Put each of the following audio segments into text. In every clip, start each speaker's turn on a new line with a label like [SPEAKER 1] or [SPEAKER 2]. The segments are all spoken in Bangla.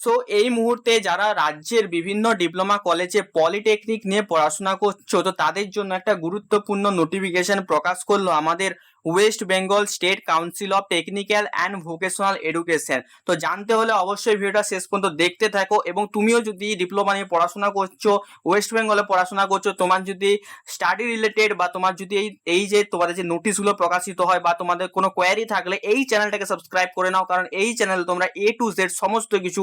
[SPEAKER 1] সো এই মুহূর্তে যারা রাজ্যের বিভিন্ন ডিপ্লোমা কলেজে পলিটেকনিক নিয়ে পড়াশোনা করছ, তো তাদের জন্য একটা গুরুত্বপূর্ণ নোটিফিকেশন প্রকাশ করল আমাদের West Bengal State Council of Technical and Vocational Education তো জানতে হলে অবশ্যই ভিডিওটা শেষ পর্যন্ত দেখতে থাকো এবং তুমিও যদি ডিপ্লোমা নিয়ে পড়াশোনা করছ ওয়েস্ট বেঙ্গলে পড়াশোনা করছ, তোমার যদি স্টাডি রিলেটেড বা তোমার যদি এই এই যে তোমাদের যে নোটিশগুলো প্রকাশিত হয় বা তোমাদের কোনো কোয়ারি থাকলে এই চ্যানেলটাকে সাবস্ক্রাইব করে নাও, কারণ এই চ্যানেলে তোমরা এ টু জেড সমস্ত কিছু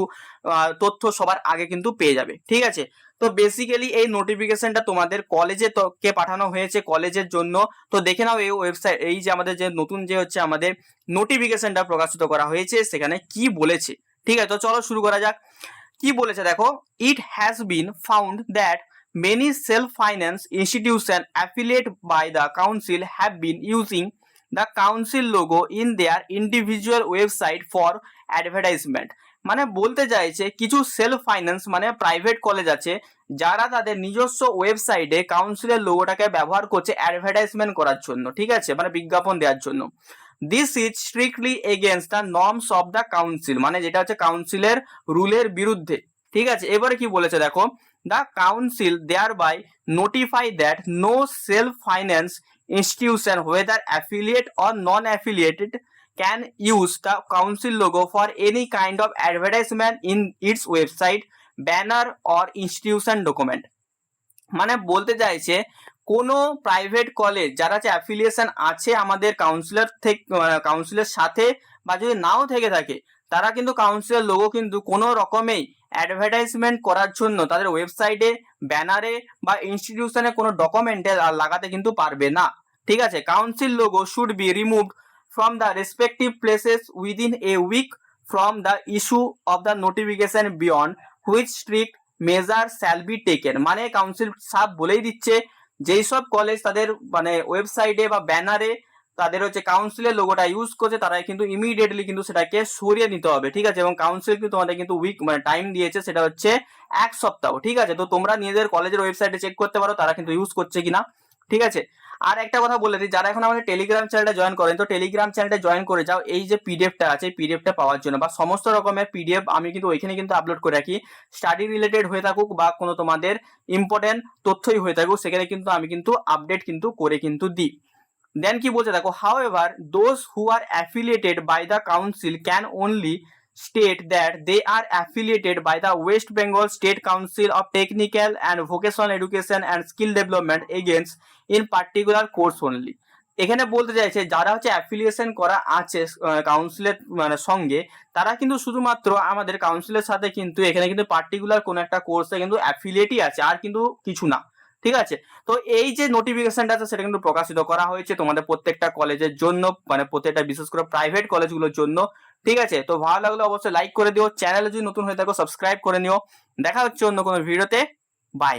[SPEAKER 1] তথ্য সবার আগে কিন্তু পেয়ে যাবে। ঠিক আছে? তো বেসিক্যালি এই নোটিফিকেশনটা তোমাদের কলেজে কে পাঠানো হয়েছে কলেজের জন্য। তো দেখে নাও এই ওয়েবসাইট এই যে আমাদের যে নতুন যে হচ্ছে আমাদের নোটিফিকেশনটা প্রকাশিত করা হয়েছে, সেখানে কি বলেছে। ঠিক আছে, তো চলো শুরু করা যাক। কি বলেছে দেখো it has been found that many self-finance institutions affiliated by the council have been using the council logo in their individual website for advertisement. মানে বলতে চাইছে কিছু সেলফ ফাইন্যান্স মানে প্রাইভেট কলেজ আছে, যারা তাদের নিজস্ব ওয়েবসাইটে কাউন্সিলের লোগোটাকে ব্যবহার করছে অ্যাডভার্টাইজমেন্ট করার জন্য, ঠিক আছে? মানে বিজ্ঞাপন দেওয়ার জন্য। This is strictly against the norms of the council মানে যেটা হচ্ছে কাউন্সিলের রুলের বিরুদ্ধে, ঠিক আছে? এবারে কি বলেছে দেখো, the council by notify that no self finance institution whether affiliate or non-affiliated can use the council logo for any kind of advertisement in its website, banner or institution document. মানে বলতে চাইছে, কোনো প্রাইভেট কলেজ যারা যে অ্যাফিলিয়েশন আছে আমাদের কাউন্সিলর থেকে কাউন্সিলের সাথে বা যদি নাও থেকে থাকে, তারা কিন্তু কাউন্সিলের লোগো কিন্তু কোনো রকমেই অ্যাডভার্টাইজমেন্ট করার জন্য তাদের ওয়েবসাইটে ব্যানারে বা ইনস্টিটিউশনে কোনো ডকুমেন্টে লাগাতে কিন্তু পারবে না। ঠিক আছে? Council logo should be removed from the respective places within a week from the issue of the notification beyond which strict measure shall be taken মানে কাউন্সিল সাহেব বলেই দিচ্ছে, যেই সব কলেজ তাদের মানে ওয়েবসাইটে বা ব্যানারে তাদের হচ্ছে কাউন্সিলের লোগোটা ইউজ করছে তারা কিন্তু ইমিডিয়েটলি কিন্তু সেটাকে সরিয়ে নিতে হবে, ঠিক আছে? এবং কাউন্সিল কিন্তু তোমাদের কিন্তু উইক মানে টাইম দিয়েছে, সেটা হচ্ছে এক সপ্তাহ, ঠিক আছে? তো তোমরা নিজেদের কলেজের ওয়েবসাইটে চেক করতে পারো, তারা কিন্তু ইউজ করছে কিনা, ঠিক আছে? আর একটা কথা বলে দিই, যারা এখন আমাদের টেলিগ্রাম চ্যানেলটা জয়েন করেন, তো টেলিগ্রাম চ্যানেলটা জয়েন করে যাও, এই যে পিডিএফটা আছে পিডিএফটা পাওয়ার জন্য, বা সমস্ত রকমের পিডিএফ আমি কিন্তু ওইখানে কিন্তু আপলোড করে রাখি। স্টাডি রিলেটেড হয়ে থাকুক বা কোনো তোমাদের ইম্পর্টেন্ট তথ্যই হয়ে থাকুক, সেখানে কিন্তু আমি কিন্তু আপডেট কিন্তু করে কিন্তু দিই। দেন কি বলছে? দেখো however those who are affiliated by the council can only state that they are affiliated by the West Bengal State Council of Technical and Vocational Education and Skill Development against in particular course only এখানে বলতে চাইছে যারা হচ্ছে অ্যাফিলিয়েশন করা আছে কাউন্সিলের মানে সঙ্গে তারা কিন্তু শুধুমাত্র আমাদের কাউন্সিলের সাথে কিন্তু এখানে কিন্তু পার্টিকুলার কোন একটা কোর্সে কিন্তু অ্যাফিলিয়েটই আছে আর কিন্তু কিছু না ঠিক আছে? তো এই যে নোটিফিকেশনটা আছে, সেটা কিন্তু প্রকাশিত করা হয়েছে তোমাদের প্রত্যেকটা কলেজের জন্য মানে প্রত্যেকটা বিশেষ করে প্রাইভেট কলেজগুলোর জন্য। ঠিক আছে? তো ভালো লাগলে অবশ্যই লাইক করে দিও। চ্যানেলে যদি নতুন হয়ে থাকো সাবস্ক্রাইব করে নিও। দেখা হচ্ছে অন্য কোনো ভিডিওতে বাই